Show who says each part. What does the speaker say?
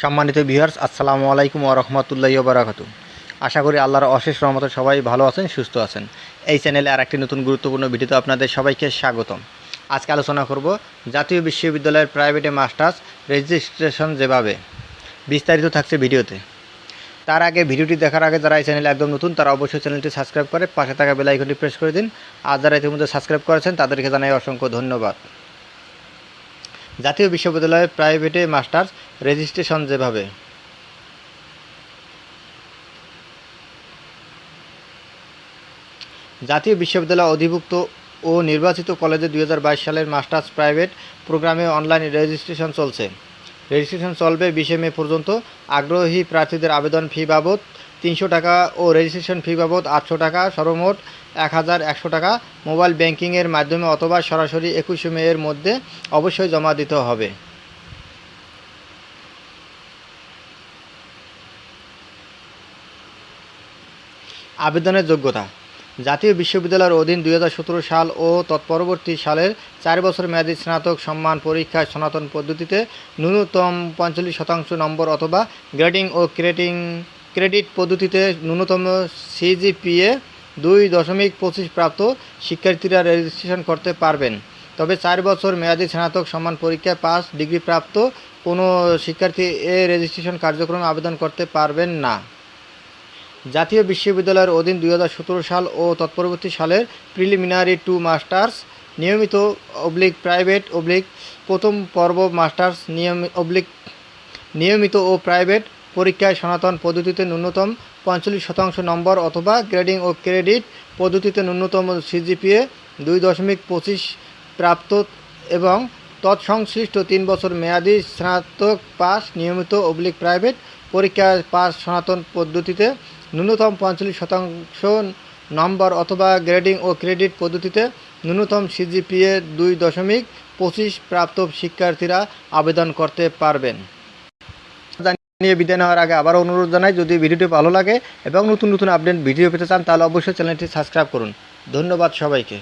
Speaker 1: সম্মানিত ভিউয়ার্স আসসালামু আলাইকুম ওয়া রাহমাতুল্লাহি ওয়া বারাকাতু আশা করি আল্লাহর অশেষ রহমতে সবাই ভালো আছেন, সুস্থ আছেন। এই চ্যানেলে আর একটি নতুন গুরুত্বপূর্ণ ভিডিওতে আপনাদের সবাইকে স্বাগতম। আজকে আলোচনা করব জাতীয় বিশ্ববিদ্যালয়ের প্রাইভেটে মাস্টার্স রেজিস্ট্রেশন যেভাবে বিস্তারিত থাকছে ভিডিওতে তার আগে ভিডিওটি দেখার আগে যারা এই চ্যানেলে একদম নতুন, তারা অবশ্যই চ্যানেলটি সাবস্ক্রাইব করে পাশে থাকা বেল আইকনটি প্রেস করে দিন। আর যারা ইতিমধ্যে সাবস্ক্রাইব করেছেন, তাদেরকে জানাই অসংখ্য ধন্যবাদ। জাতীয় বিশ্ববিদ্যালয়ের প্রাইভেটে মাস্টার্স রেজিস্ট্রেশন যেভাবে। জাতীয় বিশ্ববিদ্যালয় অধিভুক্ত ও নির্বাচিত কলেজে দু হাজার বাইশ সালের মাস্টার্স প্রাইভেট প্রোগ্রামে অনলাইন রেজিস্ট্রেশন চলছে। রেজিস্ট্রেশন চলবে বিশে মে পর্যন্ত। আগ্রহী প্রার্থীদের আবেদন ফি বাবদ তিনশো টাকা ও রেজিস্ট্রেশন ফি বাবদ আটশো টাকা, সর্বমোট এক হাজার একশো টাকা। মোবাইল ব্যাংকিংয়ের মাধ্যমে অথবা সরাসরি একুশে এর মধ্যে অবশ্যই জমা দিতে হবে। আবেদনের যোগ্যতা। জাতীয় বিশ্ববিদ্যালয়ের অধীন দু হাজার সতেরো সাল ও তৎপরবর্তী সালের চার বছর মেয়াদী স্নাতক সম্মান পরীক্ষায় সনাতন পদ্ধতিতে ন্যূনতম পঞ্চল্লিশ শতাংশ নম্বর অথবা গ্রেডিং ও ক্রেডিং ক্রেডিট পদ্ধতিতে ন্যূনতম সিজিপিএ দুই দশমিক পঁচিশ প্রাপ্ত শিক্ষার্থীরা রেজিস্ট্রেশন করতে পারবেন। তবে চার বছর মেয়াদী স্নাতক সম্মান পরীক্ষায় পাস ডিগ্রি প্রাপ্ত কোনো শিক্ষার্থী এ রেজিস্ট্রেশন কার্যক্রমে আবেদন করতে পারবেন না। জাতীয় বিশ্ববিদ্যালয়ের অধীন দুই হাজার সতেরো সাল ও তৎপরবর্তী সালের প্রিলিমিনারি টু মাস্টার্স, নিয়মিত অবলিক প্রাইভেট, অবলিক প্রথম পর্ব মাস্টার্স, নিয়ম, অবলিক, নিয়মিত ও প্রাইভেট পরীক্ষায় সনাতন পদ্ধতিতে ন্যূনতম পঞ্চল্লিশ শতাংশ নম্বর অথবা গ্রেডিং ও ক্রেডিট পদ্ধতিতে ন্যূনতম সিজিপিএ দুই দশমিক পঁচিশ প্রাপ্ত এবং তৎসংশ্লিষ্ট তিন বছর মেয়াদি স্নাতক পাস, নিয়মিত অবলিক প্রাইভেট পরীক্ষায় পাস সনাতন পদ্ধতিতে ন্যূনতম পঞ্চল্লিশ শতাংশ নম্বর অথবা গ্রেডিং ও ক্রেডিট পদ্ধতিতে ন্যূনতম সিজিপিএ দুই দশমিক পঁচিশ প্রাপ্ত শিক্ষার্থীরা আবেদন করতে পারবেন। নিয়ে বিদায় নেওয়ার আগে আবার অনুরোধ জানাই, যদি ভিডিওটি ভালো লাগে এবং নতুন নতুন আপডেট ভিডিও পেতে চান, তাহলে অবশ্যই চ্যানেলটি সাবস্ক্রাইব করুন। ধন্যবাদ সবাইকে।